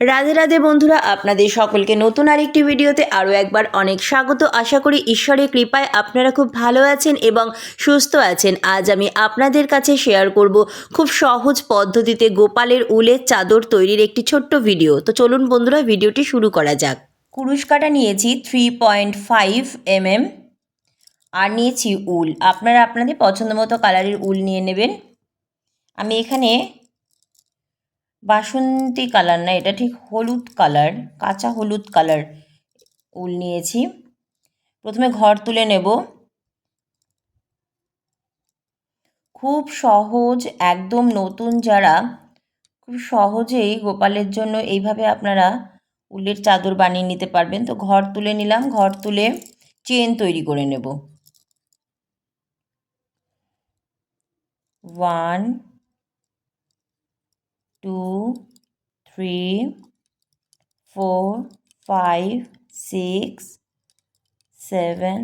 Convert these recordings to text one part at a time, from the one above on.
রাধে রাধে বন্ধুরা, আপনাদের সকলকে নতুন আরেকটি ভিডিওতে আরও একবার অনেক স্বাগত। আশা করি ঈশ্বরের কৃপায় আপনারা খুব ভালো আছেন এবং সুস্থ আছেন। আজ আমি আপনাদের কাছে শেয়ার করব খুব সহজ পদ্ধতিতে গোপালের উলের চাদর তৈরির একটি ছোট্ট ভিডিও। তো চলুন বন্ধুরা, ভিডিওটি শুরু করা যাক। কুরুশ কাটা নিয়েছি থ্রি পয়েন্ট ফাইভ এমএম আর নিয়েছি উল। আপনারা আপনাদের পছন্দ মতো কালারের উল নিয়ে নেবেন। আমি এখানে বাসন্তী কালার না, এটা ঠিক হলুদ কালার, কাঁচা হলুদ কালার উল নিয়েছি। প্রথমে ঘর তুলে নেব। খুব সহজ, একদম নতুন যারা, খুব সহজেই গোপালের জন্য এইভাবে আপনারা উলের চাদর বানিয়ে নিতে পারবেন। তো ঘর তুলে নিলাম, ঘর তুলে চেন তৈরি করে নেব। One two three four five six seven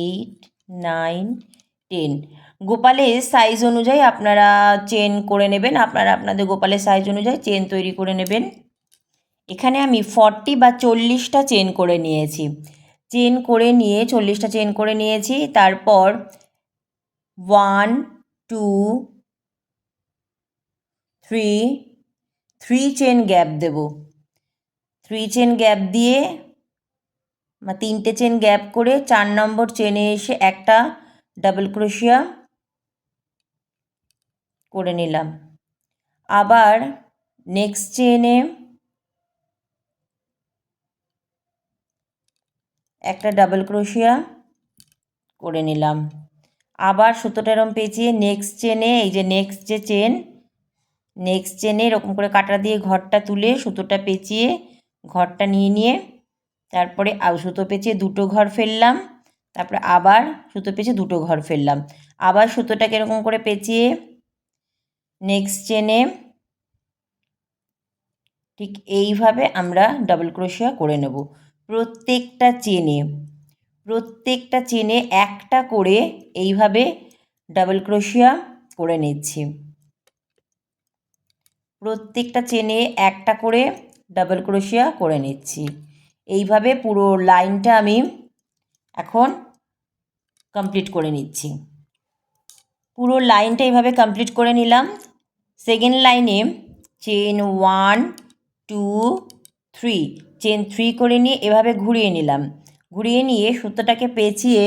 eight nine ten গোপালের সাইজ অনুযায়ী আপনারা চেন করে নেবেন। আপনারা আপনাদের গোপালের সাইজ অনুযায়ী চেন তৈরি করে নেবেন। এখানে আমি ফর্টি বা চল্লিশটা চেন করে নিয়েছি। চেন করে নিয়ে চল্লিশটা চেন করে নিয়েছি। তারপর one two three three chain gap দেব। থ্রি চেন গ্যাপ দিয়ে তিনটে চেন গ্যাপ করে চার নম্বর চেনে এসে একটা ডাবল ক্রোশিয়া করে নিলাম। আবার নেক্সট চেনে একটা ডাবল ক্রোশিয়া করে নিলাম। আবার সুতোটা এরম পেঁচিয়ে নেক্সট চেনে এই যে নেক্সট যে চেন নেক্সট চেনে এরকম করে কাটা দিয়ে ঘরটা তুলে সুতোটা পেঁচিয়ে ঘরটা নিয়ে নিয়ে তারপরে সুতো পেঁচিয়ে দুটো ঘর ফেললাম। তারপরে আবার সুতো পেঁচিয়ে দুটো ঘর ফেললাম। আবার সুতোটাকে এরকম করে পেঁচিয়ে নেক্সট চেনে ঠিক এইভাবে আমরা ডাবল ক্রোশিয়া করে নেব। প্রত্যেকটা চেনে প্রত্যেকটা চেনে একটা করে এইভাবে ডাবল ক্রোশিয়া করে নিচ্ছি। প্রত্যেকটা চেনে একটা করে ডাবল ক্রোশিয়া করে নিচ্ছি। এইভাবে পুরো লাইনটা আমি এখন কমপ্লিট করে নিচ্ছি। পুরো লাইনটা এইভাবে কমপ্লিট করে নিলাম। সেকেন্ড লাইনে chain one two three chain three করে নিয়ে এভাবে ঘুরিয়ে নিলাম। ঘুরিয়ে নিয়ে সুতোটাকে পেঁচিয়ে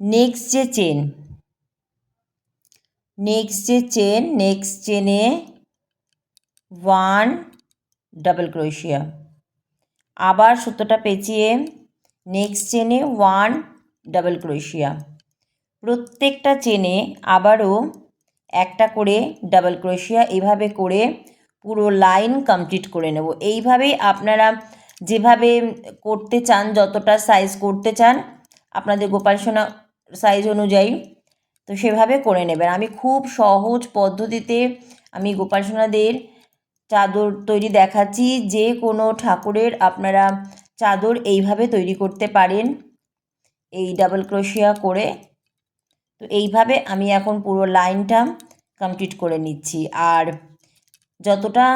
নেক্সট যে চেন নেক্সট যে চেন নেক্সট চেনে ওয়ান ডাবল ক্রোশিয়া আবার সুতোটা পেঁচিয়ে নেক্সট চেনে ওয়ান ডাবল ক্রোশিয়া প্রত্যেকটা চেনে আবারও একটা করে ডাবল ক্রোশিয়া এভাবে করে পুরো লাইন কমপ্লিট করে নেব। এইভাবেই আপনারা যেভাবে করতে চান, যতটা সাইজ করতে চান, আপনাদের গোপাল সোনা সাইজ অনুযায়ী তো সেভাবে করে নেবেন। আমি খুব সহজ পদ্ধতিতে আমি গোপাল সোনাদের চাদর তৈরি দেখাচ্ছি, যে কোনো ঠাকুরের আপনারা চাদর এইভাবে তৈরি করতে পারেন। এই ডাবল ক্রোশিয়া করে। তো এইভাবে আমি এখন পুরো লাইনটা কমপ্লিট করে নিচ্ছি। আর যতটা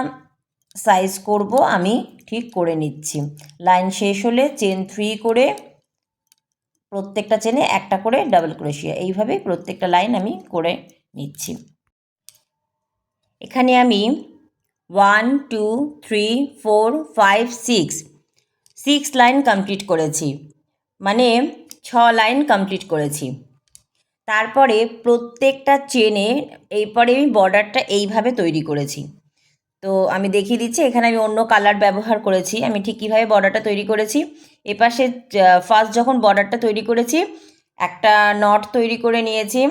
সাইজ করব আমি ঠিক করে নিচ্ছি। লাইন শেষ হলে চেন থ্রি করে প্রত্যেকটা চেনে একটা করে ডাবল ক্রোশিয়া এইভাবে প্রত্যেকটা লাইন আমি করে নিচ্ছি। এখানে আমি one two three four five six six line complete করেছি। মানে ছ লাইন কমপ্লিট করেছি। তারপরে প্রত্যেকটা চেনে এরপরে আমি বর্ডারটা এইভাবে তৈরি করেছি। তো আমি দেখিয়ে দিচ্ছি, এখানে আমি অন্য কালার ব্যবহার করেছি। আমি ঠিক কীভাবে বর্ডারটা তৈরি করেছি? এপাশে ফার্স্ট যখন বর্ডারটা তৈরি করেছি, একটা নট তৈরি করে নিয়েছি,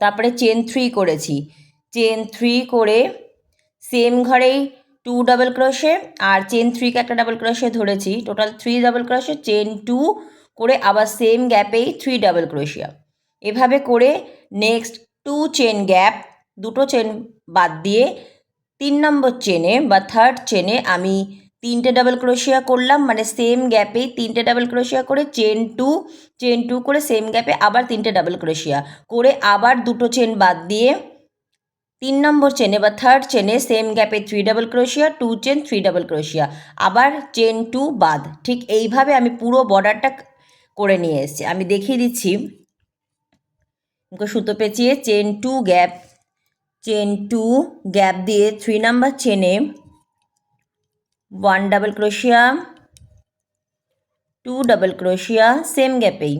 তারপরে চেন থ্রি করেছি। চেন থ্রি করে সেম ঘরেই টু ডাবল ক্রোশে আর চেন থ্রিকে একটা ডাবল ক্রোশে ধরেছি। Total three double crochet chain two করে আবার সেম গ্যাপেই থ্রি ডাবল ক্রোশিয়া এভাবে করে নেক্সট টু চেন গ্যাপ দুটো চেন বাদ দিয়ে তিন নম্বর চেনে বা থার্ড চেনে আমি তিনটে ডাবল ক্রোশিয়া করলাম মানে সেম গ্যাপেই তিনটে ডাবল ক্রোশিয়া করে চেন টু চেন টু করে সেম গ্যাপে আবার তিনটে ডাবল ক্রোশিয়া করে আবার দুটো চেন বাদ দিয়ে তিন নম্বর চেনে বা থার্ড চেনে সেম গ্যাপে থ্রি ডাবল ক্রোশিয়া টু চেন থ্রি ডাবল ক্রোশিয়া আবার চেন টু বাদ। ঠিক এইভাবে আমি পুরো বর্ডারটা করে নিয়ে এসেছি। আমি দেখিয়ে দিচ্ছি। সুতো পেঁচিয়ে chain two gap chain two gap দিয়ে থ্রি নাম্বার চেনে ওয়ান ডাবল ক্রোশিয়া টু ডাবল ক্রোশিয়া সেম গ্যাপেই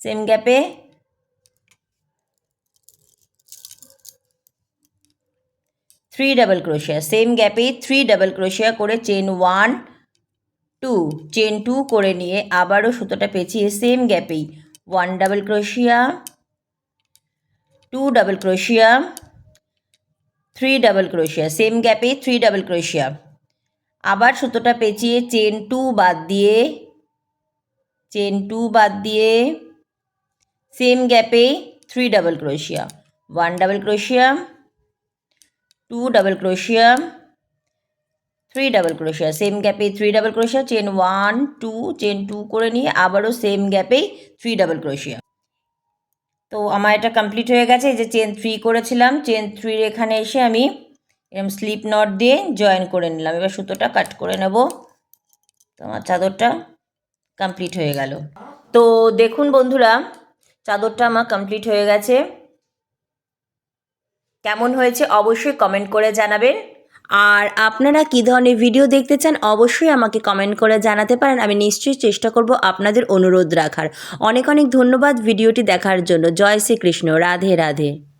সেম গ্যাপে থ্রি ডাবল ক্রোশিয়া সেম গ্যাপে থ্রি ডাবল ক্রোশিয়া করে chain one two chain two করে নিয়ে আবারও সুতোটা পেঁচিয়ে সেম গ্যাপেই ওয়ান ডাবল ক্রোশিয়া টু ডাবল ক্রোশিয়া থ্রি ডাবল ক্রোশিয়া সেম গ্যাপে থ্রি ডাবল ক্রোশিয়া আবার সুতোটা পেঁচিয়ে চেন টু বাদ দিয়ে চেন টু বাদ দিয়ে সেম গ্যাপে থ্রি ডাবল ক্রোশিয়া ওয়ান ডাবল ক্রোশিয়া টু ডাবল ক্রোশিয়া থ্রি ডাবল ক্রোশিয়া সেম গ্যাপে three double ক্রোশিয়া chain one two chain two করে নিয়ে আবারও সেম গ্যাপেই থ্রি ডাবল ক্রোশিয়া তো আমার এটা কমপ্লিট হয়ে গেছে যে চেন থ্রি করেছিলাম চেন থ্রির এখানে এসে আমি এরকম স্লিপ নট দিয়ে জয়েন করে নিলাম। এবার সুতোটা কাট করে নেব। তো আমার চাদরটা কমপ্লিট হয়ে গেল। তো দেখুন বন্ধুরা, চাদরটা আমার কমপ্লিট হয়ে গেছে। কেমন হয়েছে অবশ্যই কমেন্ট করে জানাবেন। আর আপনারা কী ধরনের ভিডিও দেখতে চান, অবশ্যই আমাকে কমেন্ট করে জানাতে পারেন। আমি নিশ্চয়ই চেষ্টা করব আপনাদের অনুরোধ রাখার। অনেক অনেক ধন্যবাদ ভিডিওটি দেখার জন্য। জয় শ্রীকৃষ্ণ। রাধে রাধে।